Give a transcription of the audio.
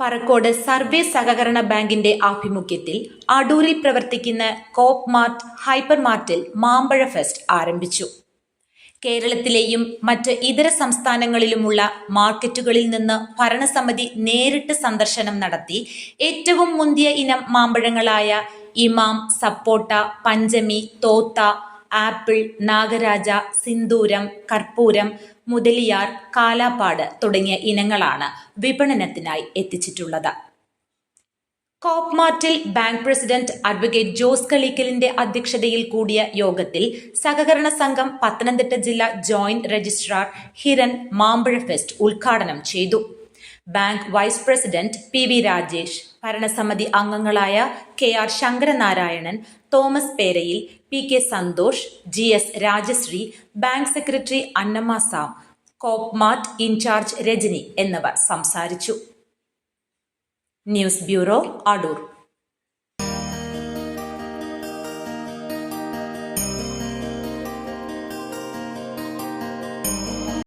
Parakode survey സഹകരണ ബാങ്കിന്റെ ആഭിമുഖ്യത്തിൽ അടൂരിൽ പ്രവർത്തിക്കുന്ന കോപ്പ് മാർട്ട് ഹൈപ്പർ മാർട്ടിൽ മാമ്പഴ ഫെസ്റ്റ് ആരംഭിച്ചു. കേരളത്തിലെയും മറ്റ് ഇതര സംസ്ഥാനങ്ങളിലുമുള്ള മാർക്കറ്റുകളിൽ നിന്ന് ഭരണസമിതി നേരിട്ട് സന്ദർശനം നടത്തി ഏറ്റവും മുന്തിയ ഇനം മാമ്പഴങ്ങളായ ഇമാം സപ്പോട്ട പഞ്ചമി തോത്ത ആപ്പിൾ നാഗരാജ സിന്ദൂരം കർപ്പൂരം മുതലിയാർ കാലാപ്പാട് തുടങ്ങിയ ഇനങ്ങളാണ് വിപണനത്തിനായി എത്തിച്ചിട്ടുള്ളത്. കോപ്മാർട്ടിൽ ബാങ്ക് പ്രസിഡന്റ് അഡ്വക്കേറ്റ് ജോസ് കളീക്കലിന്റെ അധ്യക്ഷതയിൽ കൂടിയ യോഗത്തിൽ സഹകരണ സംഘം പത്തനംതിട്ട ജില്ലാ ജോയിന്റ് രജിസ്ട്രാർ ഹിരൺ മാമ്പഴ ഫെസ്റ്റ് ഉദ്ഘാടനം ചെയ്തു. Bank vice president P V Rajesh ഭരണസമിതി അംഗങ്ങളായ K R Sankaranarayanan Thomas Perayil P K Santhosh G S Rajasree bank secretary Annamma Sam mart in charge Rajani എന്നിവർ സംസാരിച്ചു. News bureau Adoor.